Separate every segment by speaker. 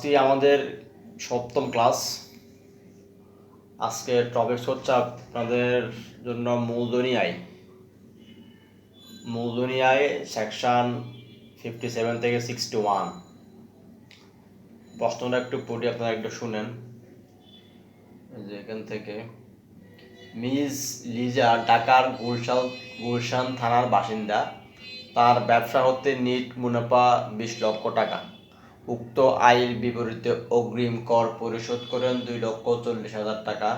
Speaker 1: ক্লাসটি আমাদের সপ্তম ক্লাস। আজকে টপিক হচ্ছে আপনাদের জন্য মূলধনী আয়। মূলধনী সেকশন ফিফটি সেভেন থেকে সিক্সটি ওয়ান প্রশ্নটা একটু পড়ি, আপনারা একটু শুনেন। যে এখান থেকে, মিস লিজা, ঢাকার গুলশান গুলশান থানার বাসিন্দা। তার ব্যবসা হতে নিট মুনাফা বিশ লক্ষ টাকা। উক্ত আয়ের বিপরীতে অগ্রিম কর পরিশোধ করেন দুই লক্ষ চল্লিশ হাজার টাকা।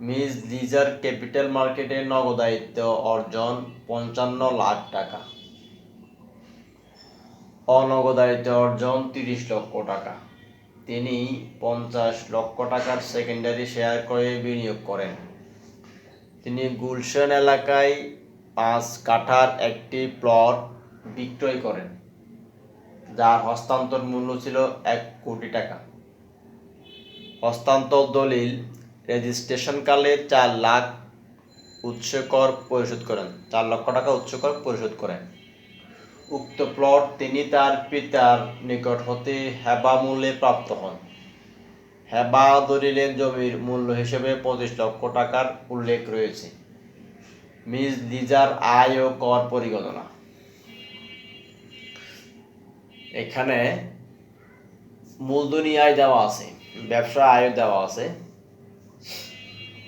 Speaker 1: মিস লিজার ক্যাপিটাল মার্কেটে নগদায়িত্ব অর্জন পঞ্চান্ন লাখ টাকা। অনগদায়িত্ব অর্জন তিরিশ লক্ষ টাকা। তিনি পঞ্চাশ লক্ষ টাকার সেকেন্ডারি শেয়ার করে বিনিয়োগ করেন। তিনি গুলশান এলাকায় পাঁচ কাঠার একটি প্লট বিক্রয় করেন। যার হস্তান্তর মূল্য ছিল এক কোটি টাকা। হস্তান্তর দলিল রেজিস্ট্রেশনকালে চার লাখ উৎস কর পরিশোধ করেন, চার লক্ষ টাকা উৎস কর পরিশোধ করেন। উক্ত প্লট তিনি তার পিতার নিকট হতে হেবা মূল্যে প্রাপ্ত হন। হেবা দলিলের জমির মূল্য হিসেবে পঁচিশ লক্ষ টাকার উল্লেখ রয়েছে। মিস লিজার আয় ও কর পরিগণনা। এখানে মূলধনী আয় দেওয়া আছে ব্যবসা আয় দেওয়া আছে।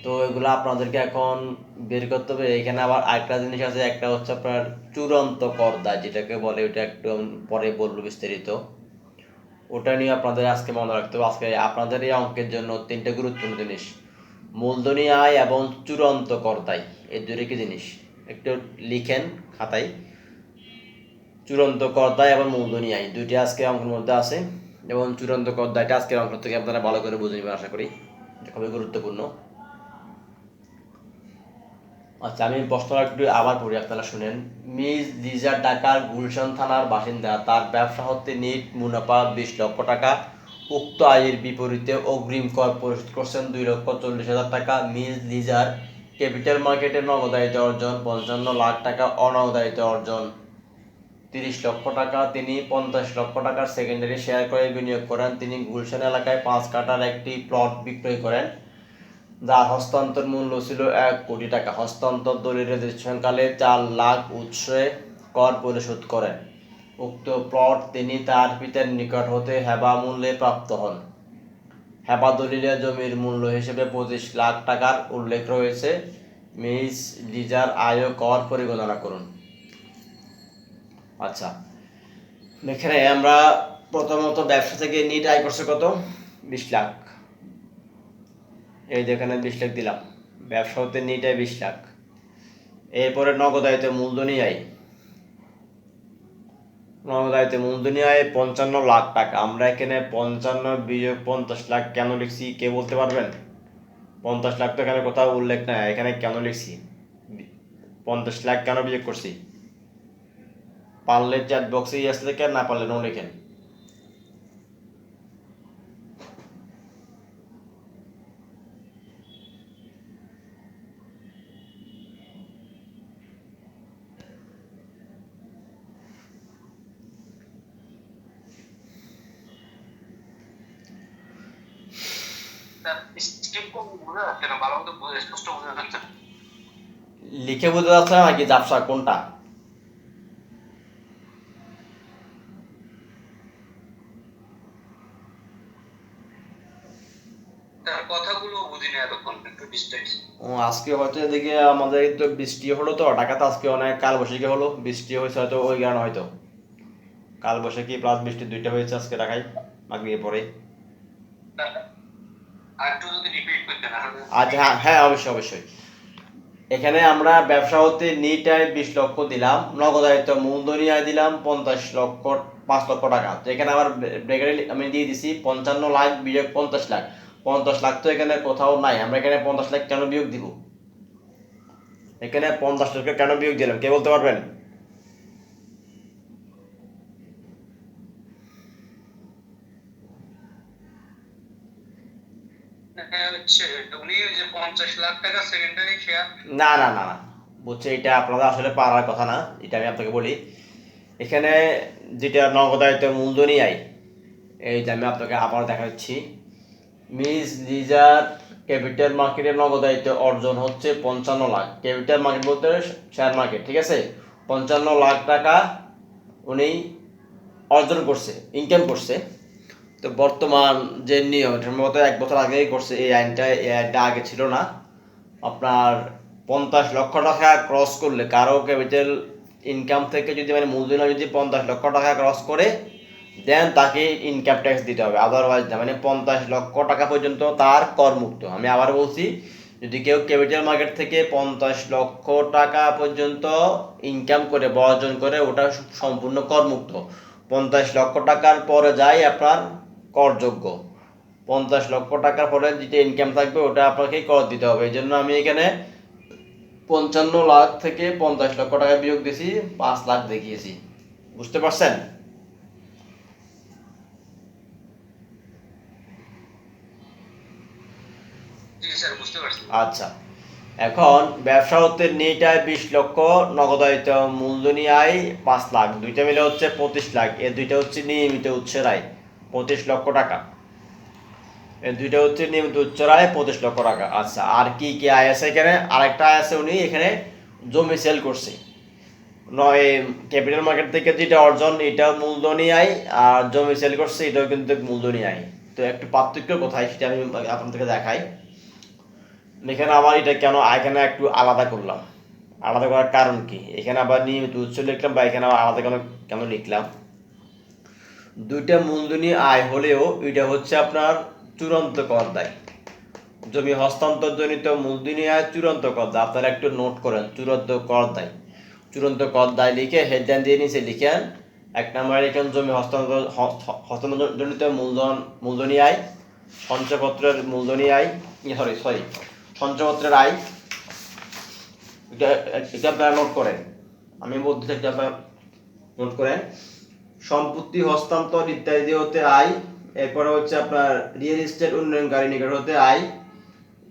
Speaker 1: তো এগুলো আপনাদেরকে এখন বের করতে হবে। এখানে আবার আরেকটা জিনিস আছে, একটা হচ্ছে আপনার চূড়ান্ত কর দায় যেটাকে বলে ওটা একটু পরে বলব বিস্তারিত। ওটা নিয়ে আপনাদের আজকে মনে রাখতে হবে। আজকে আপনাদের এই অঙ্কের জন্য তিনটে গুরুত্বপূর্ণ জিনিস। মূলধনী আয় এবং চূড়ান্ত কর দায় এই দুটো কি জিনিস? একটু লিখেন খাতায়। চূড়ান্ত কর দায় এবং মূলধনী আয়। দুইটি আজকে অঙ্কের মধ্যে আছে এবং চূড়ান্ত কর দায়টা আজকের অঙ্ক থেকে আপনারা ভালো করে বুঝে নেবেন, আশা করি। এটা খুবই গুরুত্বপূর্ণ। আচ্ছা আমি প্রশ্নটা একটু আবার পড়ি, আপনারা শুনেন। মিস লিজা ঢাকার গুলশান থানার বাসিন্দা, তার ব্যবসা হতে নিট মুনাফা বিশ লক্ষ টাকা, উক্ত আয়ের বিপরীতে অগ্রিম কর পরিশোধ করছেন দুই লক্ষ চল্লিশ হাজার টাকা। মিস লিজার ক্যাপিটাল মার্কেটে নগদায়িত অর্জন, পঞ্চান্ন লাখ টাকা অনগদায়িত অর্জন। তিরিশ লক্ষ টাকা, তিনি পঞ্চাশ লক্ষ টাকার সেকেন্ডারি শেয়ার করে বিনিয়োগ করেন। তিনি গুলশান এলাকায় পাঁচ কাটার একটি প্লট বিক্রয় করেন, যার হস্তান্তর মূল্য ছিল এক কোটি টাকা। হস্তান্তর দলিল রেজিস্ট্রেশনকালে চার লাখ উৎসে কর পরিশোধ করেন। উক্ত প্লট তিনি তার পিতার নিকট হতে হেবা মূল্যে প্রাপ্ত হন। হেবা দলিলের জমির মূল্য হিসেবে পঁচিশ লাখ টাকার উল্লেখ রয়েছে। মিস লিজার আয় কর পরিগণনা করুন। আচ্ছা। এখানে আমরা প্রথমত ব্যবসা থেকে নিট আয় করছে কত? বিশ লাখ। এই যেখানে বিশ লাখ দিলাম। ব্যবসা হতে নিট আয় বিশ লাখ। এরপরে নগদ নগদায়িত মূলধনী আয়। নগদায়িত মূলধনী আয় পঞ্চান্ন লাখ টাকা। আমরা এখানে পঞ্চান্ন বিয়োগ পঞ্চাশ লাখ কেন লিখছি, কে বলতে পারবেন? পঞ্চাশ লাখ তো এখানে কোথাও উল্লেখ নাই। এখানে কেন লিখছি? পঞ্চাশ লাখ কেন বিয়োগ করছি? পারলে চ্যাট বক্সে ইয়েস লেখেন না পারলে নো? লেখেন লিখে বুঝতে না নাকি জাপসা কোনটা
Speaker 2: তার কথাগুলো বুঝি না এতক্ষণ একটু ডিস্টেন্স
Speaker 1: ও আজকে হয়তো এদিকে আমাদের তো বৃষ্টি হলো তো ঢাকাতে আজকে অনেক কাল বৈশাখী হলো। বৃষ্টি হয়েছে হয়তো ওই কারণে হয়তো। কাল বৈশাখী প্লাস বৃষ্টি দুইটা হয়েছে আজকে ঢাকায় মাগরিয়ে পরে আচ্ছা হ্যাঁ হ্যাঁ অবশ্যই অবশ্যই। এখানে আমরা ব্যবসা হতে নিট আয় বিশ লক্ষ দিলাম নগদায়িত মূলধনী আয় দিলাম পঞ্চাশ লক্ষ পাঁচ লক্ষ টাকা। তো এখানে আবার ব্রেকারে আমি দিয়ে দিছি পঞ্চান্ন লাখ বিয়োগ পঞ্চাশ লাখ। পঞ্চাশ লাখ তো এখানে কোথাও নাই। আমরা এখানে পঞ্চাশ লাখ কেন বিয়োগ দিব? এখানে পঞ্চাশ লাখ কেন বিয়োগ দিলাম? কে বলতে পারবেন?
Speaker 2: হ্যাঁ,
Speaker 1: না না না না। বুঝছে এটা আপনাদের আসলে পারার কথা না এটা আমি আপনাকে বলি। এখানে যেটা নগদায়িত মূলধনী আয় এই যে আমি আপনাকে আবার দেখাচ্ছি। মিস লিজার ক্যাপিটাল মার্কেটের নগদায়িত অর্জন হচ্ছে পঞ্চান্ন লাখ। ক্যাপিটাল মার্কেট বলতে শেয়ার মার্কেট ঠিক আছে? পঞ্চান্ন লাখ টাকা উনি অর্জন করছে ইনকাম করছে। তো বর্তমান যে নিয়ম মতো এক বছর আগেই করছে, এই আইনটা এই আইনটা আগে ছিল না। আপনার পঞ্চাশ লক্ষ টাকা ক্রস করলে কারও ক্যাপিটাল ইনকাম থেকে যদি মানে মূলধন যদি পঞ্চাশ লক্ষ টাকা ক্রস করে দেন তাকে ইনকাম ট্যাক্স দিতে হবে। আদারওয়াইজ না মানে পঞ্চাশ লক্ষ টাকা পর্যন্ত তার করমুক্ত। আমি আবার বলছি, যদি কেউ ক্যাপিটাল মার্কেট থেকে পঞ্চাশ লক্ষ টাকা পর্যন্ত ইনকাম করে বা অর্জন করে, ওটা সম্পূর্ণ করমুক্ত। পঞ্চাশ লক্ষ টাকার পরে যায় আপনার করযোগ্য। পঞ্চাশ লক্ষ টাকার পরে যেটা ইনকাম থাকবে, ওটা আপনাকে কর দিতে হবে। এই জন্য আমি এখানে পঞ্চান্ন লাখ থেকে পঞ্চাশ লক্ষ টাকা বিয়োগ দিয়েছি পাঁচ লাখ দেখিয়েছি। বুঝতে পারছেন? আচ্ছা। এখন ব্যবসা হতে নেইটায় বিশ লক্ষ, নগদায়িত মূলধনী আয় পাঁচ লাখ। দুইটা মিলে হচ্ছে পঁচিশ লাখ। এ দুইটা হচ্ছে নিয়মিত উৎসের আয় পঁচিশ লক্ষ টাকা। এই দুইটা হচ্ছে নিয়মিত উচ্চের আয় পঁচিশ লক্ষ টাকা। আচ্ছা আর কি কি আয় আছে এখানে? আরেকটা আয় আছে উনি এখানে জমি সেল করছে। নয় ক্যাপিটাল মার্কেট থেকে যেটা অর্জন, এটা মূলধনী আয়, আর জমি সেল করছে, এটাও কিন্তু মূলধনী আয়। তো একটু পার্থক্য কোথায় সেটা আমি আপনাদেরকে দেখাই। এখানে আবার এটা কেন, এখানে একটু আলাদা করলাম। আলাদা করার কারণ কি? এখানে আবার নিয়মিত উৎস লিখলাম বা এখানে আবার আলাদা কেন কেন লিখলাম? দুইটা মূলধনী আয় হলেও এটা হচ্ছে আপনার চূড়ান্ত কর দায় জমি হস্তান্তরজনিত মূলধনী আয় চূড়ান্ত কর দায় আপনারা একটু নোট করেন, চূড়ান্ত কর দায় চূড়ান্ত কর দায় লিখে হেডলাইন দিয়ে নিচে লিখেন, এক নম্বরে লিখেন জমি হস্তান্তর হস্তান্তরজনিত মূলধন, মূলধনী আয় সঞ্চয়পত্রের মূলধনী আয় সরি সরি সঞ্চয়পত্রের আয় এটা এটা আপনারা নোট করেন। আমি বলতে চাই আপনারা নোট করেন। সম্পত্তি, হস্তান্তর ইত্যাদি হতে আয় এরপরে হচ্ছে আপনার রিয়েল এস্টেট উন্নয়নকারী নিকট হতে আয়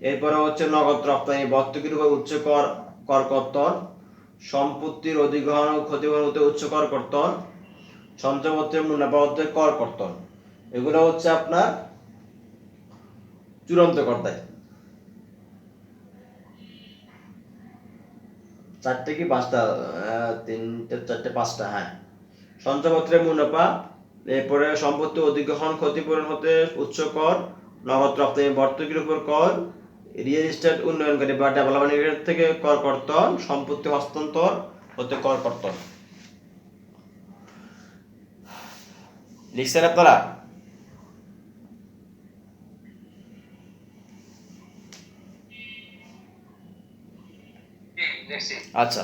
Speaker 1: এরপরে হচ্ছে নগদ রপ্তানি ভর্তুকির উপর উচ্চ কর কর কর্তন সম্পত্তির অধিগ্রহণ ও ক্ষতিপূরণ হতে উচ্চ কর কর্তন সঞ্চয়পত্রের মুনাফা হতে কর কর্তন এগুলো হচ্ছে আপনার চূড়ান্ত কর্তায় চারটে কি পাঁচটা? তিনটে, চারটে, পাঁচটা হ্যাঁ। সঞ্চয়পত্রের মুনাফা, এরপরে সম্পত্তি অধিগ্রহণ ক্ষতিপূরণ হতে উচ্চ কর, নগদ রপ্তানি ভর্তুকির উপর কর রিয়েল এস্টেট উন্নয়নকারী বা ডেভেলপমেন্ট থেকে কর কর্তন, সম্পত্তি হস্তান্তর হতে কর কর্তন। লিখছেন আপনারা
Speaker 2: জি দেখছি
Speaker 1: আচ্ছা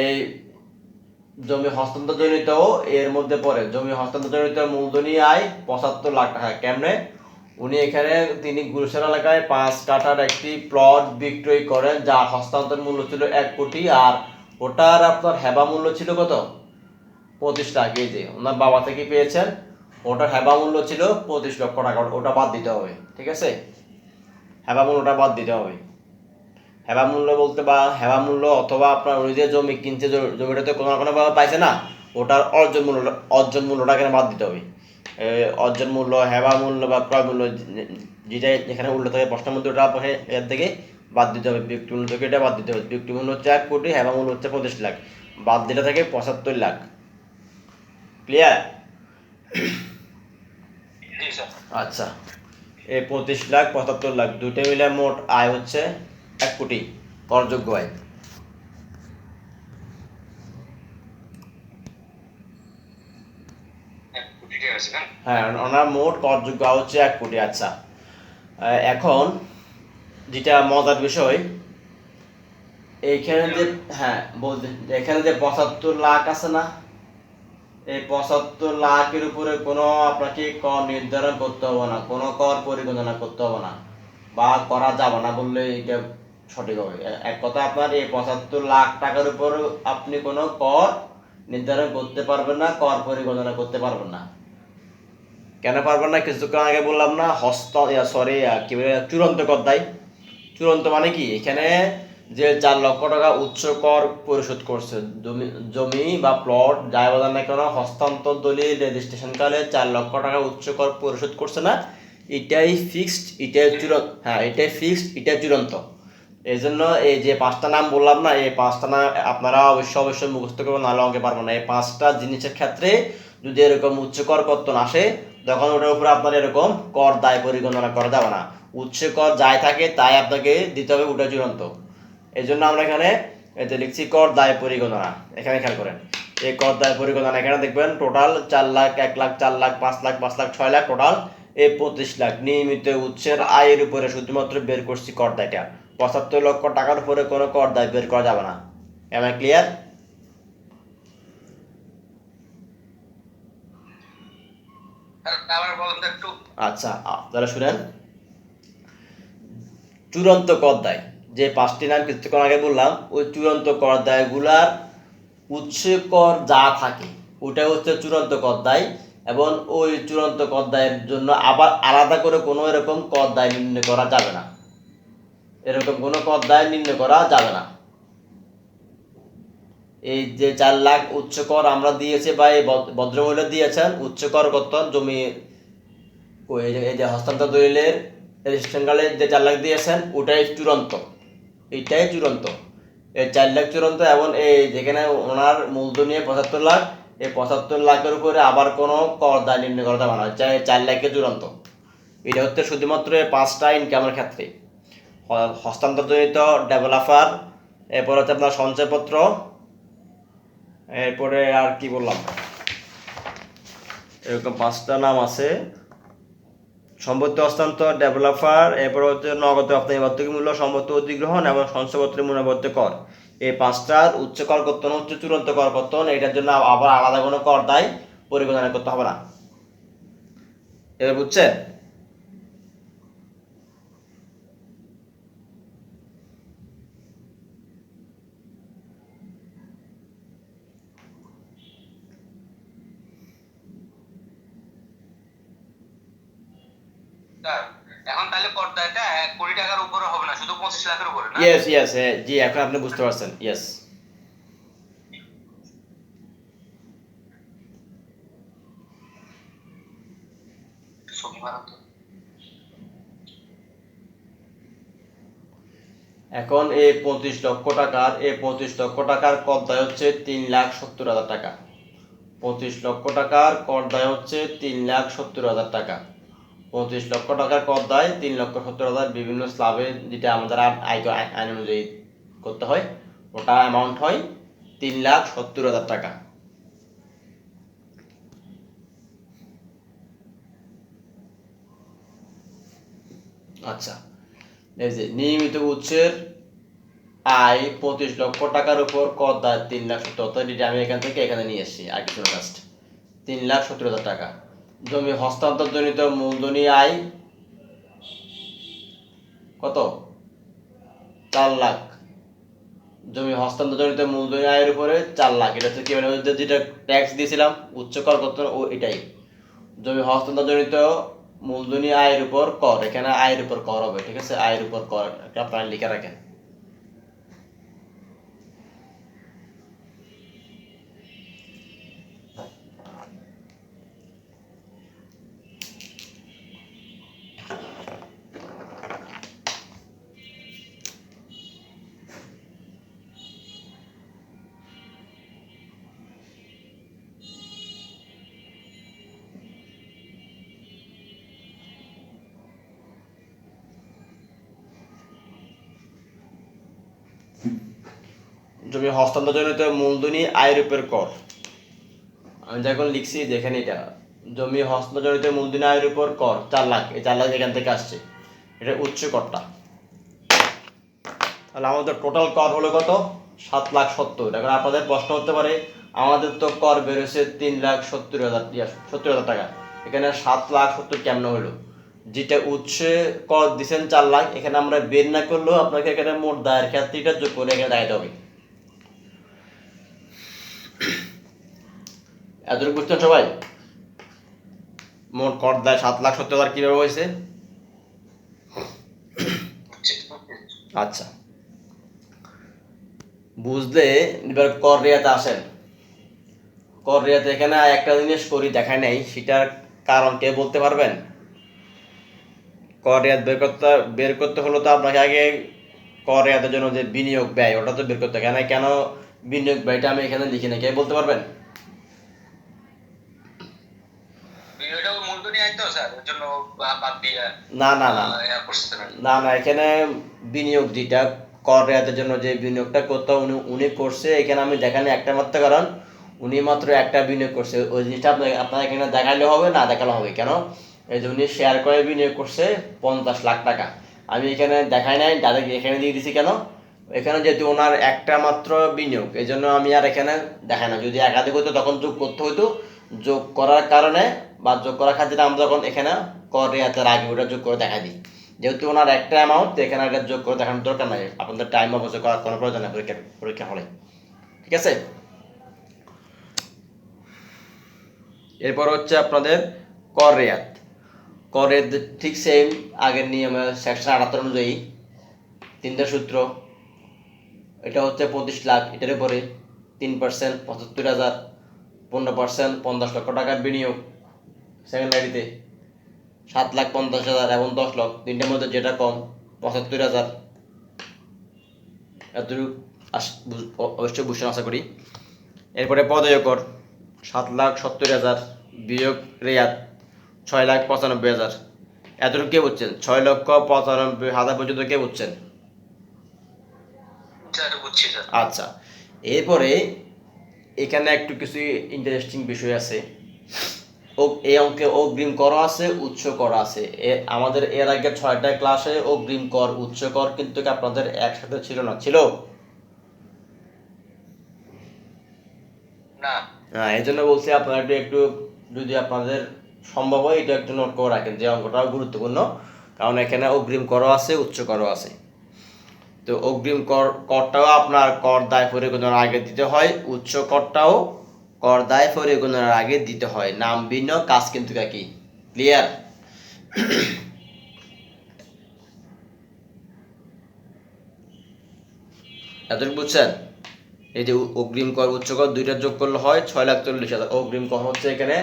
Speaker 1: এই জমি হস্তান্তরজনিত এর মধ্যে পড়ে জমি হস্তান্তরজনিত মূলধনী আয় পঁচাত্তর লাখ টাকা, কেমনে? উনি এখানে, তিনি গুলশান এলাকায় পাঁচ কাঠার একটি প্লট বিক্রয় করেন, যার হস্তান্তর মূল্য ছিল এক কোটি, আর ওটার আপনার হেবা মূল্য ছিল কত? পঁচিশ লাখ, এই যে, ওনার বাবা থেকে পেয়েছেন, ওটার হেবা মূল্য ছিল পঁচিশ লক্ষ টাকা, ওটা বাদ দিতে হবে, ঠিক আছে? হেবা মূল্যটা বাদ দিতে হবে। হেবা মূল্য বলতে বা হেবা মূল্য অথবা আপনার উনি যে জমি কিনছে জমিটাতে কোনো না কোনো ভাবে পাইছে না ওটার অর্জন মূল্য অর্জন মূল্যটা এখানে বাদ দিতে হবে। অর্জন মূল্য হেবা মূল্য বা ক্রয় মূল্য যেটা যেখানে উল্লেখ থাকে প্রশ্নের মধ্যে ওটা এর থেকে বাদ দিতে হবে। বিক্রি মূল্য থেকে এটা বাদ দিতে হবে। বিক্রি মূল্য হচ্ছে এক কোটি হেবা মূল্য হচ্ছে পঁচিশ লাখ। বাদ দিলে থাকে পঁচাত্তর লাখ। ক্লিয়ার আচ্ছা। এই পঁচিশ লাখ পঁচাত্তর লাখ দুটো মিলে মোট আয় হচ্ছে এক কোটি করযোগ্য আয়। হ্যাঁ ওনার মোট করযোগ্য আয় হচ্ছে এক কোটি আচ্ছা। এখন যেটা মজার বিষয় এইখানে যে হ্যাঁ বলতে এখানে যে পঁচাত্তর লাখ আছে না এই পঁচাত্তর লাখের উপরে কোনো আপনাকে কর নির্ধারণ করতে হবে না কোনো কর পরিগণনা করতে হবে না বা করা যাবে না বললে এটা সঠিক হবে। এক কথা আপনার এই পঁচাত্তর লাখ টাকার উপর আপনি কোনো কর নির্ধারণ করতে পারবেন না, কর পরিগণনা করতে পারবেন না। কেন পারবেন না? কিছুক্ষণ আগে বললাম না, হস্ত সরি কি বলে, চূড়ান্ত কর দায় চূড়ান্ত মানে কি? এখানে যে চার লক্ষ টাকা উচ্চ কর পরিশোধ করছে, জমি জমি বা প্লট যাই বলেন না কেন, হস্তান্তর দলিল রেজিস্ট্রেশন কালে চার লক্ষ টাকা উচ্চ কর পরিশোধ করছে না, এটাই ফিক্সড এটাই চূড়ান্ত হ্যাঁ এটাই ফিক্সড এটাই চূড়ান্ত। এই জন্য এই যে পাঁচটা নাম বললাম না, এই পাঁচটা নাম আপনারা অবশ্যই অবশ্যই মুখস্থ করবেন, নাহলে অঙ্কে পারবেন না। এই পাঁচটা জিনিসের ক্ষেত্রে যদি এরকম উচ্চ কর কর্তন আসে, তখন ওটার উপরে আপনার এরকম কর দায় পরিগণনা করা যাবে না। উচ্চ কর যাই থাকে, তাই আপনাকে দিতে হবে ওটা চূড়ান্ত। এই জন্য আমরা এখানে এতে লিখছি কর দায় পরিগণনা। এখানে খেয়াল করেন, এই কর দায় পরিগণনা এখানে দেখবেন, টোটাল চার লাখ, এক লাখ, চার লাখ, পাঁচ লাখ পাঁচ লাখ, ছয় লাখ টোটাল, এই পঁচিশ লাখ। নিয়মিত উচ্চের আয়ের উপরে শুধুমাত্র বের করছি কর দায়টা। পঁচাত্তর লক্ষ টাকার উপরে কোনো কর দায় বের করা যাবে না। এম আই ক্লিয়ার আচ্ছা আপনারা শুনেন। চূড়ান্ত কর দায় যে পাঁচটি নাম কিছুক্ষণ আগে বললাম ওই চূড়ান্ত কর দায়গুলার উচ্চ কর যা থাকে ওটা হচ্ছে চূড়ান্ত কর দায় এবং ওই চূড়ান্ত কর দায়ের জন্য আবার আলাদা করে কোনো এরকম কর দায় নির্ণয় করা যাবে না। এরকম কোনো দায় নির্ণয় করা যাবে না। এই যে চার লাখ উচ্চ কর আমরা দিয়েছি বা এই ভদ্র- ভদ্রমহিলা দিয়েছেন, উচ্চ কর কত জমি এই যে- হস্তান্তর দলিলের রেজিস্ট্রেশন যে চার লাখ দিয়েছেন, ওটাই চূড়ান্ত। এইটাই চূড়ান্ত। এই চার লাখ চূড়ান্ত এবং এই যেখানে ওনার মূলধনী পঁচাত্তর লাখ, এই পঁচাত্তর লাখের উপরে আবার কোনো কর দায় নির্ণয় করা যাবে না। চার লাখে চূড়ান্ত। এটা হচ্ছে শুধুমাত্র পাঁচটা ইনকামের ক্ষেত্রে হস্তান্তরজনিত ডেভেলপার, এরপর হচ্ছে আপনার সঞ্চয়পত্র, এরপরে আর কি বললাম? এরকম পাঁচটা নাম আছে। সম্পত্তি হস্তান্তর, ডেভেলপার, এরপর হচ্ছে নগদ রপ্তানি বার্ষিক মূল্য সম্পত্তি অধিগ্রহণ এবং সঞ্চয়পত্রের মূল্যবদ্ধ কর। এই পাঁচটার উচ্চ কর কর্তন হচ্ছে চূড়ান্ত কর কর্তন, এটার জন্য আবার আলাদা কোনো কর দায় পরিগণনা করতে হবে না। এবার বুঝছেন?
Speaker 2: এখন তাহলে পর্দাটা কোটি টাকার উপরে হবে না শুধু পঁচিশ লাখের উপরে না?
Speaker 1: ইয়েস ইয়েস জি এখন আপনি বুঝতে পারছেন ইয়েস। এখন এই পঁচিশ লক্ষ টাকার এই পঁচিশ লক্ষ টাকার কর দায় হচ্ছে তিন লাখ সত্তর হাজার টাকা। পঁচিশ লক্ষ টাকার কর দায় হচ্ছে তিন লাখ সত্তর হাজার টাকা। পঁচিশ লক্ষ টাকার কর দেয়, তিন লক্ষ সত্তর হাজার বিভিন্ন স্ল্যাবে যেটা আমাদের আইন অনুযায়ী করতে হয়, ওটা অ্যামাউন্ট হয় তিন লাখ সত্তর হাজার টাকা। আচ্ছা এই যে নিয়মিত উৎসের আয় পঁচিশ লক্ষ টাকার উপর কর দেয় তিন লাখ সত্তর এটা আমি এখান থেকে এখানে নিয়ে এসেছি আর কিছু জাস্ট তিন লাখ সত্তর হাজার টাকা। জমি হস্তান্তরজনিত মূলধনী আয় কত? চার লাখ। জমি হস্তান্তরজনিত মূলধনী আয়ের উপরে চার লাখ। এটা হচ্ছে কি মানে যেটা ট্যাক্স দিয়েছিলাম, উচ্চ কর কত? ও এটাই। জমি হস্তান্তরজনিত মূলধনী আয়ের উপর কর। এখানে আয়ের উপর কর হবে, ঠিক আছে? আয়ের উপর কর। আপনারা লিখে রাখেন। জমি হস্তান্তর হস্তান্তরজনিত মূলধনী আয়ের উপর কর। আমি যখন লিখছি, দেখেন এটা। জমি হস্তান্তরজনিত মূলধনী আয়ের উপর কর, চার লাখ। এই চার লাখ এখান থেকে আসছে। এটা উচ্চ করটা। তাহলে আমাদের টোটাল কর হলো কত? সাত লাখ সত্তর। এখন আপনাদের প্রশ্ন হতে পারে, আমাদের তো কর বেরোছে তিন লাখ সত্তর হাজার সত্তর হাজার টাকা। এখানে সাত লাখ সত্তর কেমন হলো? যেটা উৎসে কর দিচ্ছেন চার লাখ এখানে আমরা বের না করলেও আপনাকে এখানে মোট দায়ের ক্ষেত্রেটা যোগ করে এখানে দায়িত্ব হবে। এতটুকু বুঝছেন সবাই? মোট কর দায় সাত লাখ সত্তর হাজার কীভাবে হয়েছে? আচ্ছা। বুঝলে, এবার কর রেয়াতে আসেন। কর রেয়াতে এখানে একটা জিনিস করি দেখায় নাই, সেটার কারণ কে বলতে পারবেন? কর রেয়াত বের করতে বের করতে হলো তো আপনাকে আগে কর রেয়াতের জন্য যে বিনিয়োগ ব্যয় ওটা তো বের করতে। কেন কেন বিনিয়োগ ব্যয়টা আমি এখানে লিখি না কে বলতে পারবেন? না না না।
Speaker 2: না।
Speaker 1: না এখানে বিনিয়োগ যেটা কর রেয়াতের জন্য যে বিনিয়োগটা করতে উনি উনি করছে এখানে আমি দেখানি একটা মাত্র কারণ উনি মাত্র একটা বিনিয়োগ করছে। ওই জিনিসটা আপনার আপনার এখানে দেখাইলে হবে না দেখালে হবে। কেন? এই যে উনি শেয়ার করে বিনিয়োগ করছে পঞ্চাশ লাখ টাকা। আমি এখানে দেখাই নাই তাদের এখানে দিয়ে দিছি কেন? এখানে যেহেতু ওনার একটা মাত্র বিনিয়োগ এই জন্য আমি আর এখানে দেখাই না। যদি একাধিক হতো তখন যোগ করতে হতো যোগ করার কারণে বা যোগ করার খাতিরে আমরা যখন এখানে কর রেয়াতের আগে ওটা যোগ করে দেখা দিই। যেহেতু ওনার একটা অ্যামাউন্ট এখানে এটা যোগ করে দেখানোর দরকার নাই। আপনাদের টাইম অবশ্যই করার কোনো প্রয়োজন নেই, পরীক্ষা পরীক্ষা হলে। ঠিক আছে? এরপর হচ্ছে আপনাদের কর রেয়াত কর ঠিক সেম আগের নিয়মে সেকশন আটাত্তর অনুযায়ী, তিনটা সূত্র। এটা হচ্ছে পঁচিশ লাখ, এটার উপরে তিন পার্সেন্ট পঁচাত্তর হাজার, পনেরো পার্সেন্ট পঞ্চাশ লক্ষ টাকার বিনিয়োগ সেকেন্ডারিতে সাত লাখ পঞ্চাশ হাজার এবং দশ লক্ষ, তিনটের মধ্যে যেটা কম, পঁচাত্তর হাজার। এতটুকু অবশ্যই বুঝছেন, আশা করি। এরপরে পদয় কর সাত লাখ সত্তর হাজার বিয়োগ রেয়াত। ছয় লাখ পঁচানব্বই হাজার। এতটুকু কে বুঝছেন? ছয় লক্ষ পঁচানব্বই হাজার পর্যন্ত কে বুঝছেন? আচ্ছা এরপরে এখানে একটু কিছু ইন্টারেস্টিং বিষয় আছে। ও এই অঙ্কে অগ্রিম কর আছে উচ্চ কর আছে। আমাদের এর আগে ছয়টা ক্লাসে অগ্রিম কর উচ্চ কর কিন্তু কি আপনাদের একসাথে ছিল না? ছিল?
Speaker 2: না।
Speaker 1: হ্যাঁ এই জন্য বলছি আপনারা একটু যদি আপনাদের সম্ভব হয় এটা একটু নোট করে রাখেন যে অঙ্কটাও গুরুত্বপূর্ণ, কারণ এখানে অগ্রিম করও আছে, উচ্চ করও আছে। তো অগ্রিম কর, করটাও আপনার কর দায় পরিগণনার আগে দিতে হয়, উচ্চ করটাও কর দায় পরিগণনার আগে দিতে হয়। নাম ভিন্ন, কাজ কিন্তু একই। ক্লিয়ার এতটুকু বুঝছেন? এই যে অগ্রিম কর, উচ্চ কর, দুইটা যোগ করলে হয় ছয় লাখ চল্লিশ হাজার। অগ্রিম কর হচ্ছে এখানে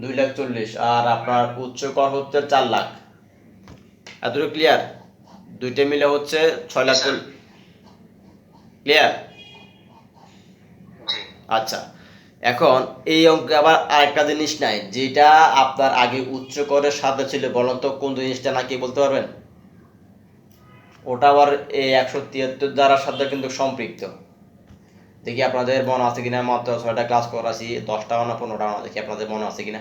Speaker 1: দুই লাখ চল্লিশ আর আপনার উচ্চ কর হচ্ছে চার লাখ। এতটুকু ক্লিয়ার দুইটা মিলে হচ্ছে ছয় লাখ ক্লিয়ার আচ্ছা এখন এই অঙ্কে আবার আরেকটা জিনিস নাই যেটা আপনার আগে উচ্চ করের সাথে ছিল বলুন তো কোন জিনিসটা নাকি বলতে পারবেন? ওটা আবার এই একশো তিয়াত্তর দ্বারার সাথে কিন্তু সম্পৃক্ত। দেখি আপনাদের মনে আছে কিনা, মাত্র ছয়টা ক্লাস করাছি, দশটা না পনেরোটা না, দেখি আপনাদের মনে আছে কিনা।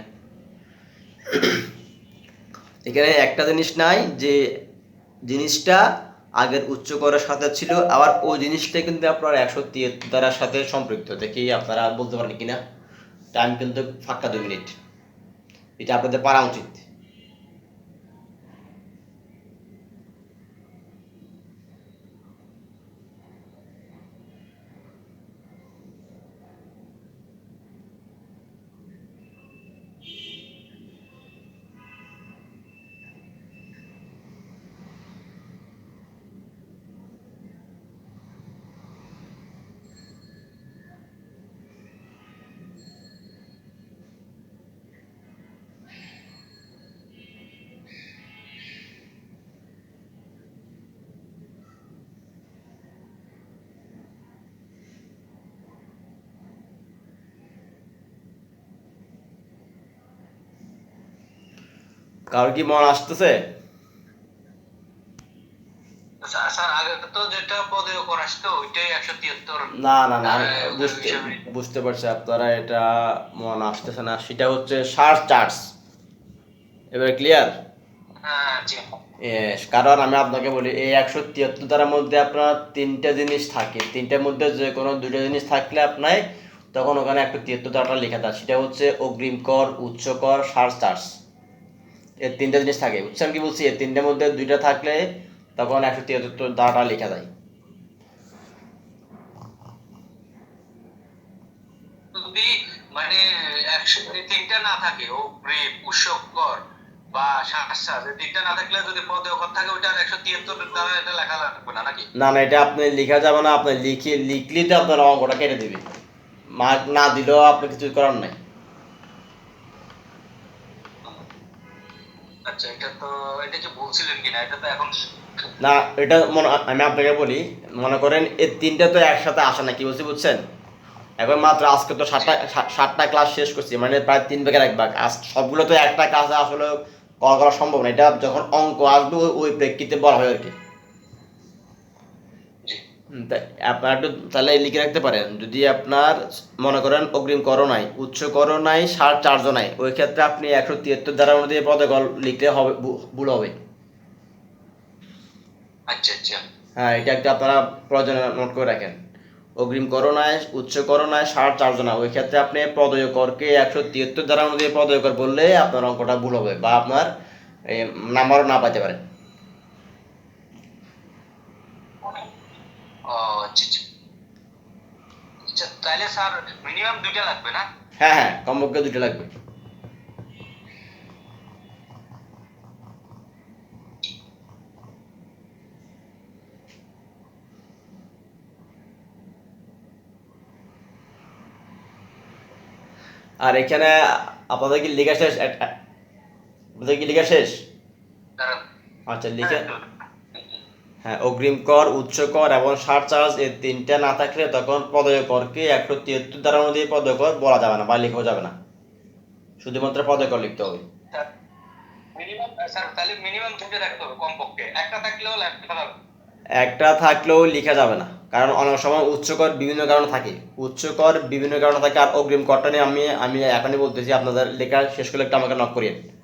Speaker 1: এখানে একটা জিনিস নাই যে জিনিসটা আগের উচ্চ করের সাথে ছিল, আবার ওই জিনিসটা কিন্তু আপনার একশো তিয়াত্তর সাথে সম্পৃক্ত, দেখি আপনারা বলতে পারেন কিনা। টাইম কিন্তু ফাঁকা দুই মিনিট। এটা আপনাদের পারা উচিত।
Speaker 2: আসতো ওইটাই একশো তিয়াত্তর।
Speaker 1: না না না বুঝতে বুঝতে পারছি আপনারা এটা মন আসতেছে না। সেটা হচ্ছে সার চার্জ। এবার ক্লিয়ার
Speaker 2: হ্যাঁ
Speaker 1: কারণ আমি আপনাকে বলি এই একশো তিয়াত্তর দ্বারার মধ্যে আপনার তিনটা জিনিস থাকে। তিনটার মধ্যে যে কোনো দুইটা জিনিস থাকলে আপনার তখন ওখানে একশো তিয়াত্তর দ্বারাটা লেখা থাকে। সেটা হচ্ছে অগ্রিম কর উচ্চ কর সার চার্জ। এর তিনটা জিনিস থাকে। বুঝছেন কি বলছি? এই তিনটার মধ্যে দুইটা থাকলে তখন একশো তিয়াত্তর দ্বারাটা লেখা যায়।
Speaker 2: যদি মানে তিনটা না থাকে ও গ্রেপ উৎসব কর বা শ্বাস এই তিনটা না থাকলে যদি পদে অকর থাকে ওইটা একশো তিয়াত্তর দ্বারা এটা লেখা লাগবে না নাকি?
Speaker 1: না না এটা আপনি লেখা যাবে না। আপনি লিখে লিখলেই তো আপনার অঙ্কটা কেটে দিবে। মার্ক না দিলেও আপনি কিছু করার নাই।
Speaker 2: আচ্ছা এটা তো এটা কি বলছিলেন কিনা? এটা তো এখন
Speaker 1: না এটা মনে আমি আপনাকে বলি মনে করেন এই তিনটা তো একসাথে আসে না কি বলছি বুঝছেন এখন মাত্র আজকে তো সাতটা সাতটা ক্লাস শেষ করছি মানে প্রায় তিন ভাগের এক ভাগ। আজ সবগুলো তো একটা ক্লাসে আসলে করা করা সম্ভব না এটা যখন অঙ্ক আসবে ওই- প্রেক্ষিতে বলা হয় আর কি। আপনার একটু তাহলে লিখে রাখতে পারেন যদি আপনার মনে করেন অগ্রিম করো নাই উচ্চ করো নাই সার চার্জ নাই ওই ক্ষেত্রে আপনি একশো তিয়াত্তর ধারা অনুযায়ী পদকল লিখলে হবে ভুল হবে।
Speaker 2: আচ্ছা আচ্ছা।
Speaker 1: হ্যাঁ এটা একটা আপনারা প্রয়োজন নোট করে রাখেন। অগ্রিম করোনায় উচ্চ করোনায় ষাট চার্জনা ওই ক্ষেত্রে আপনি পদয় করকে একশো তিয়াত্তর দ্বারা অনুযায়ী পদয় কর বললে আপনার অঙ্কটা ভুল হবে বা আপনার নাম্বারও না পাইতে পারেন
Speaker 2: ও আচ্ছা আচ্ছা আচ্ছা তাহলে স্যার মিনিমাম দুইটা লাগবে না
Speaker 1: হ্যাঁ হ্যাঁ কমপক্ষে দুটো লাগবে আর এখানে আপনাদের কি লেখা শেষ এক- এক- আপনাদের কি লেখা শেষ
Speaker 2: দাঁড়ান।
Speaker 1: আচ্ছা লিখে হ্যাঁ অগ্রিম কর উচ্চ কর এবং সার চার্জ এই তিনটা না থাকলে তখন পদয় করকে একশো তিয়াত্তর দ্বারা অনুযায়ী পদয় কর বলা যাবে না বা লেখাও যাবে না। শুধুমাত্র পদয় কর লিখতে হবে।
Speaker 2: একটা থাকলেও লেখা যাবে।
Speaker 1: লেখা না। কারণ অনেক সময় উচ্চকর বিভিন্ন কারণে থাকে। উচ্চকর বিভিন্ন কারণে থাকে আর অগ্রিম করটা নিয়ে আমি আমি এখনই বলতেছি আপনাদের লেখা শেষ করলে একটু আমাকে নক করিয়েন।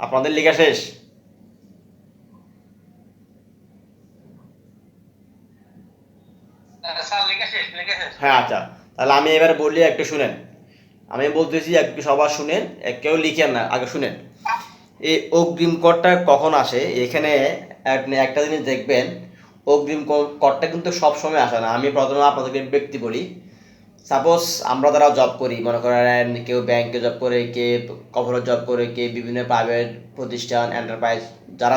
Speaker 1: আপনাদের লেখা শেষ?
Speaker 2: লেখা শেষ
Speaker 1: হ্যাঁ আচ্ছা। তাহলে আমি এবার বলি একটু শুনেন। আমি বলতেছি একটু সবার শুনেন কেউ লিখেন না আগে শুনেন। এই অগ্রিম করটা কখন আসে? এখানে আপনি একটা জিনিস দেখবেন অগ্রিম কর- করটা কিন্তু সব সময় আসে না। আমি প্রথমে আপনাদেরকে ব্যক্তি বলি। সাপোজ আমরা যারা জব করি, মনে করেন কেউ ব্যাংকে জব করে, কে কভারে জব করে, কে বিভিন্ন প্রাইভেট প্রতিষ্ঠান এন্টারপ্রাইজ যারা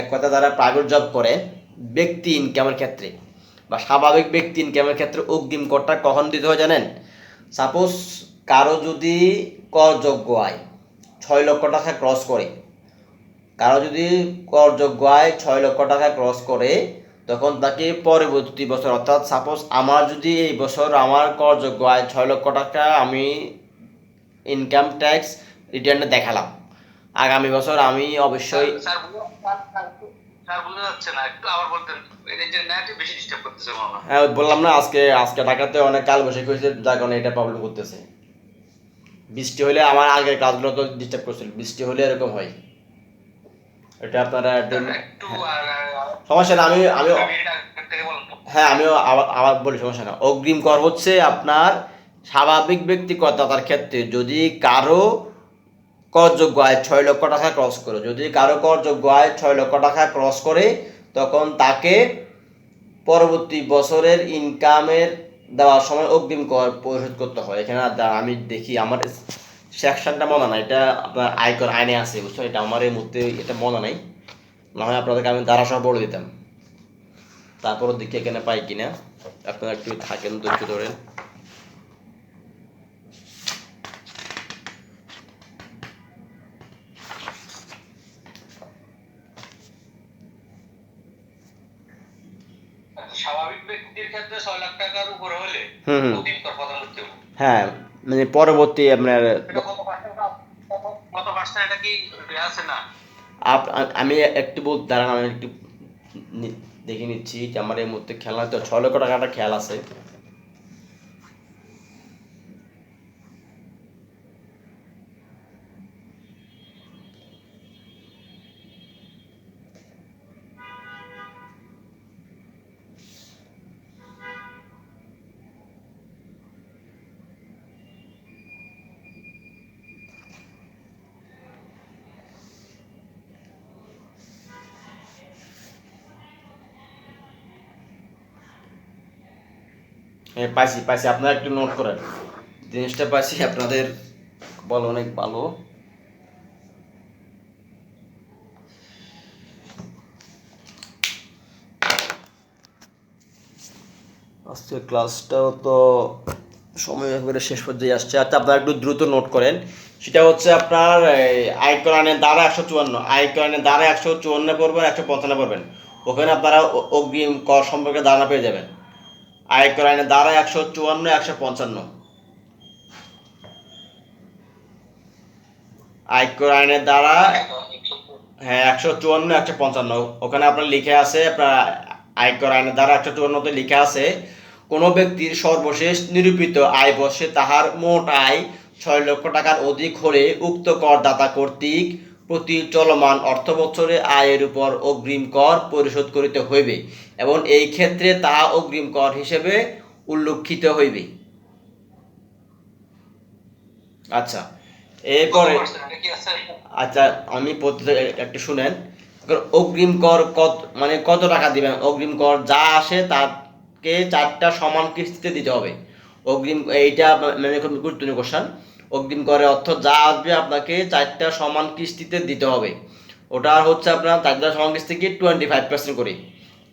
Speaker 1: এক কথা যারা প্রাইভেট জব করে, ব্যক্তি ইনকামের ক্ষেত্রে বা স্বাভাবিক ব্যক্তি ইনকামের ক্ষেত্রে অগ্রিম করটা কখন দিতে হয় জানেন? সাপোজ কারও যদি করযোগ্য আয় ছয় লক্ষ টাকা ক্রস করে, কারও যদি করযোগ্য আয় ছয় লক্ষ টাকা ক্রস করে তখন তাকে পরবর্তী বছর অর্থাৎ সাপোজ আমার যদি এই বছর আমার করযোগ্য আয় ছয় লক্ষ টাকা আমি ইনকাম ট্যাক্স রিটার্নে দেখালাম। আগামী বছর আমি অবশ্যই
Speaker 2: হয়।
Speaker 1: হ্যাঁ বললাম না আজকে আজকে ঢাকাতে অনেক কাল বসে হয়েছে যার কারণে এটা প্রবলেম করতেছে। বৃষ্টি হলে আমার আগের ক্লাসগুলো তো ডিস্টার্ব করছিল বৃষ্টি হলে এরকম হয়। এটা আপনারা
Speaker 2: আর-
Speaker 1: সমস্যা না আমি আমি। হ্যাঁ আমিও আবার আবার বলি সমস্যা না। অগ্রিম কর হচ্ছে আপনার স্বাভাবিক ব্যক্তি করদাতার ক্ষেত্রে যদি কারও করযোগ্য আয় ছয় লক্ষ টাকা ক্রস করে যদি কারও করযোগ্য আয় ছয় লক্ষ টাকা ক্রস করে তখন তাকে পরবর্তী বছরের ইনকামের দেওয়ার সময় অগ্রিম কর পরিশোধ করতে হয়। এখানে আমি দেখি আমার সেকশনটা মনে নাই এটা আপনার আয়কর আইনে আছে বুঝছ এটা আমার এই মুহূর্তে এটা মনে নাই। না হয় আপনাদেরকে আমি দ্বারা সহ বলে দিতাম। তারপরও দেখি এখানে পাই কিনা আপনারা একটু থাকেন ধৈর্য ধরেন।
Speaker 2: স্বাভাবিক ব্যক্তির ক্ষেত্রে ছয় লাখ টাকার উপরে হলে
Speaker 1: হ্যাঁ। মানে পরবর্তী আপনার আমি একটু বল দাঁড়ান, আমি একটু দেখে নিচ্ছি যে আমার এই মুহূর্তে খেলা তো ছয় লক্ষ টাকাটা খেয়াল আছে। হ্যাঁ পাইছি পাইছি। আপনারা একটু নোট করেন। জিনিসটা পাইছি আপনাদের বল অনেক ভালো। আজকে ক্লাসটাও তো সময় একবারে শেষ পর্যায়ে আসছে। আচ্ছা আপনারা একটু দ্রুত নোট করেন। সেটা হচ্ছে আপনার এই, আয়করানের দ্বারা একশো চুয়ান্ন। আয়করানের দ্বারা একশো চুয়ান্ন পড়বেন একশো পঞ্চান্ন পড়বেন। ওখানে আপনারা অগ্রিম কর সম্পর্কে ধারণা পেয়ে যাবেন। আয়কর আইনের দ্বারা একশো চুয়ান্ন, একশো পঞ্চান্ন। আয়কর আইনের দ্বারা হ্যাঁ একশো চুয়ান্ন, একশো পঞ্চান্ন। ওখানে আপনার লিখে আছে, আপনার আয়কর আইনের দ্বারা একশো চুয়ান্নতে লিখে আছে, কোনো ব্যক্তির সর্বশেষ নিরূপিত আয় বর্ষে তাহার মোট আয় ছয় লক্ষ টাকার অধিক হলে উক্ত করদাতা কর্তৃক প্রতি চলমান অর্থ বছরে আয়ের উপর অগ্রিম কর পরিশোধ করিতে হইবে। এবং এই ক্ষেত্রে তাহা অগ্রিম কর হিসেবে উল্লেখিত হইবে। আচ্ছা এরপরে আচ্ছা আমি একটু শুনেন। অগ্রিম কর কত মানে কত টাকা দিবেন? অগ্রিম কর যা আসে তাকে চারটা সমান কিস্তিতে দিতে হবে। অগ্রিম এইটা মানে খুব গুরুত্বপূর্ণ কোশ্চেন অগ্রিম করে অর্থ যা আসবে আপনাকে চারটা সমান কিস্তিতে দিতে হবে। ওটা হচ্ছে আপনার চারটা সমান কিস্তি কি? টোয়েন্টি ফাইভ পার্সেন্ট করে।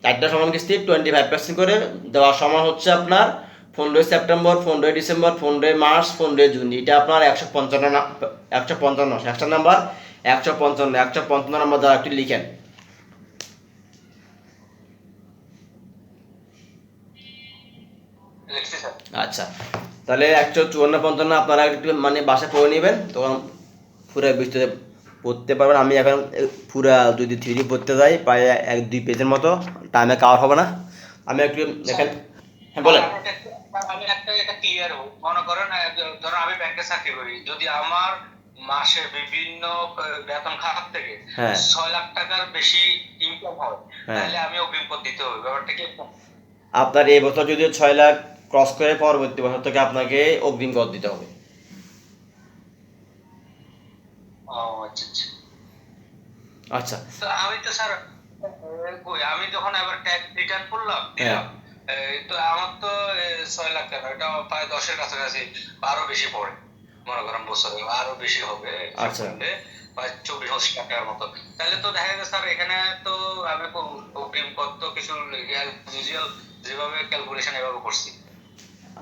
Speaker 1: চারটা সমান কিস্তি টোয়েন্টি ফাইভ পার্সেন্ট করে দেওয়ার সময় হচ্ছে আপনার পনেরোই সেপ্টেম্বর পনেরোই ডিসেম্বর পনেরোই মার্চ পনেরোই জুন। এটা আপনার একশো পঞ্চান্ন একশো পঞ্চান্ন একশো নাম্বার একশো পঞ্চান্ন একশো পঞ্চান্ন নাম্বার দ্বারা একটু লিখেন। আচ্ছা তাহলে একশো চুয়ান্ন পঞ্চান্ন আপনারা একটু মানে বাসায় পড়ে নেবেন তখন পুরো বিস্তারিত পড়তে পারবেন আমি এখন পুরা যদি থ্রি পড়তে যাই প্রায় এক দুই পেজের মতো। টাইমে কাভার হবে না। আমি একটু এখানে হ্যাঁ বলেন।
Speaker 2: আমি একটা- এটা ক্লিয়ার হই মনে করেন ধরো আমি ব্যাংকে চাকরি করি। যদি আমার মাসে বিভিন্ন বেতন খাত থেকে
Speaker 1: হ্যাঁ।
Speaker 2: ছয় লাখ টাকার বেশি ইনকাম হয়
Speaker 1: হ্যাঁ।
Speaker 2: তাহলে আমি অগ্রিম কর দিতে হবে। ব্যাপারটা কি?
Speaker 1: আপনার এই বছর যদি ছয় লাখ ক্রস করে পরবর্তী বছর থেকে আপনাকে অগ্রিম কর দিতে হবে
Speaker 2: ও আচ্ছা আচ্ছা।
Speaker 1: আচ্ছা।
Speaker 2: তো আমি তো স্যার আমি যখন এবার ট্যাক্স রিটার্ন করলাম দিলাম তো আমার তো ছয় লাখ টাকা এটা প্রায় দশের কাছাকাছি আরও বেশি পড়ে। মনে করেন বছরে আরও বেশি হবে
Speaker 1: আচ্ছা।
Speaker 2: চব্বিশ পঁচিশ টাকার মতো। তাহলে তো দেখা স্যার এখানে তো আমি কো- অগ্রিম কর কিছু ইউজুয়াল যেভাবে ক্যালকুলেশন এভাবে করছি।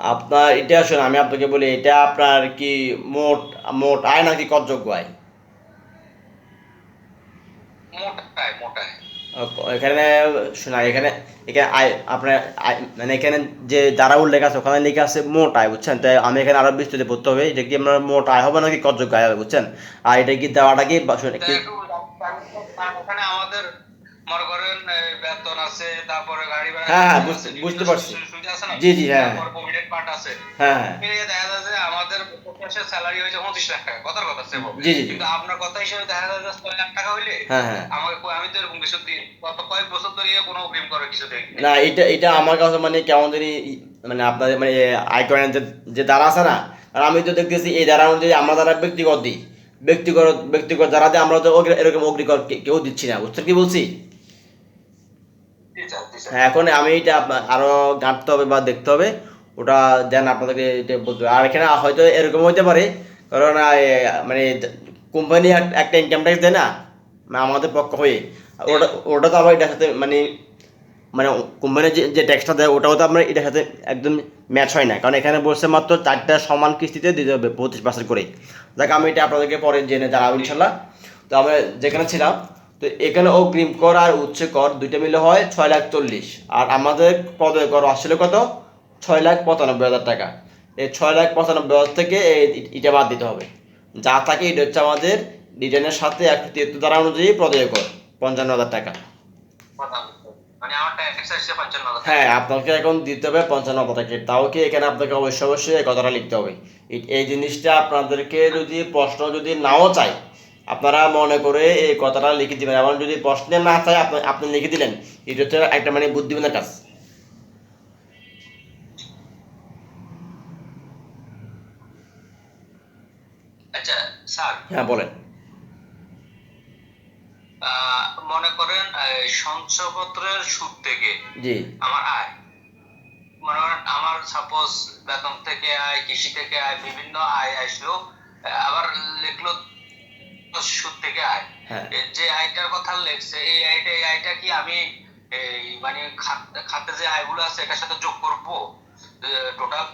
Speaker 1: আপনার এটা আসলে আমি আপনাকে বলি এটা আপনার কি মোট মোট আয় নাকি করযোগ্য আয়?
Speaker 2: মোটায় মোটায়
Speaker 1: এখানে শোনা এখানে এখানে আয় আপনার মানে এখানে যে দ্বারা উল্লেখ আছে ওখানে লেখা আছে মোট আয় বুঝছেন? তাই আমি এখানে আরও বিস্তারিত পড়তে হবে এটা কি আপনার মোট আয় হবে নাকি করযোগ্য আয় হবে বুঝছেন? আর এটা কি দেওয়াটা কি
Speaker 2: ওখানে আমাদের মনে করেন এ, বেতন আছে তারপরে গাড়ি ভাড়া
Speaker 1: হ্যাঁ, হ্যাঁ, বুঝতে- বুঝতে পারছি। জি, জি, হ্যাঁ।
Speaker 2: provident আছে।
Speaker 1: হ্যাঁ হ্যাঁ
Speaker 2: দেখা আমাদের salary হয়েছে 25 লাখ টাকা। কথার কথা
Speaker 1: জি, জি।
Speaker 2: কিন্তু আপনার কথা হিসেবে দেখা যায় যে 6 লাখ টাকা হইলে
Speaker 1: হ্যাঁ, হ্যাঁ।
Speaker 2: আমাকে আমি তো এরকম কিছু গত কয়েক বছর ধরে কোনো করার কিছু
Speaker 1: না এটা এটা আমার কাছে মানে কেমন জানি মানে আপনাদের মানে আইকনের যে যে দ্বারা আছে না আর আমি তো দেখতেছি এই দ্বারা অনুযায়ী আমরা দ্বারা ব্যক্তিগত দিই ব্যক্তিগত ব্যক্তিগত দ্বারা দিয়ে আমরা তো এরকম অগ্রিকর কেউ দিচ্ছি না বুঝতে কি বলছি
Speaker 2: জি স্যার, জি স্যার।
Speaker 1: হ্যাঁ এখন আমি এটা আরও ঘাঁটতে হবে বা দেখতে হবে। ওটা দেন আপনাদেরকে এটা বলতে আর এখানে হয়তো এরকম হইতে পারে, কারণ মানে কোম্পানি একটা ইনকাম ট্যাক্স দেয় না মানে আমাদের পক্ষ হয়ে। ওটা ওটা তো আবার এটার সাথে মানে মানে কোম্পানি যে যে ট্যাক্সটা দেয়, ওটাও তো আপনার এটার সাথে একদম ম্যাচ হয় না। কারণ এখানে বলছে মাত্র চারটা সমান কিস্তিতে দিতে হবে পঁচিশ পার্সেন্ট করে। দেখ আমি এটা আপনাদেরকে পরে জেনে জানাব ইনশাল্লাহ। তো আমরা যেখানে ছিলাম তো এখানে অগ্রিম কর আর উচ্চ কর দুইটা মিলে হয় ছয় লাখ চল্লিশ। আর আমাদের পদয় কর আসলে কত? ছয় লাখ পঁচানব্বই হাজার টাকা। এই ছয় লাখ পঁচানব্বই হাজার থেকে এটা বাদ দিতে হবে। যা থাকে এটা হচ্ছে আমাদের রিটার্নের সাথে একশো তিয়াত্তর দ্বারা অনুযায়ী প্রদয় কর, পঞ্চান্ন হাজার টাকা।
Speaker 2: আমার ট্যাক্স আসছে 55 হাজার টাকা।
Speaker 1: হ্যাঁ আপনাকে এখন দিতে হবে পঞ্চান্ন পতাকে তাও কি এখানে আপনাকে অবশ্যই অবশ্যই এই কথাটা লিখতে হবে। এই- জিনিসটা আপনাদেরকে যদি প্রশ্ন যদি নাও চাই আপনারা মনে করে এই কথাটা লিখে দিবেন। এবং যদি প্রশ্নে না চাই আপনি আপনি লিখে দিলেন। এটা হচ্ছে একটা মানে বুদ্ধিমানের কাজ।
Speaker 2: আচ্ছা
Speaker 1: হ্যাঁ বলেন।
Speaker 2: আহ, মনে করেন সঞ্চয়পত্রের সুদ থেকে
Speaker 1: জি।
Speaker 2: আমার আয়। মনে করেন আমার সাপোজ বেতন থেকে আয় কৃষি থেকে আয় বিভিন্ন আয় আসলো। আবার লিখলো সুদ থেকে আয়।
Speaker 1: হ্যাঁ।
Speaker 2: এর যে আয়টার কথা লেখছে এই আয়টা এই আয়টা কি আমি এই মানে খাতে যে আয়গুলো আছে এটার সাথে যোগ করব? টোটাল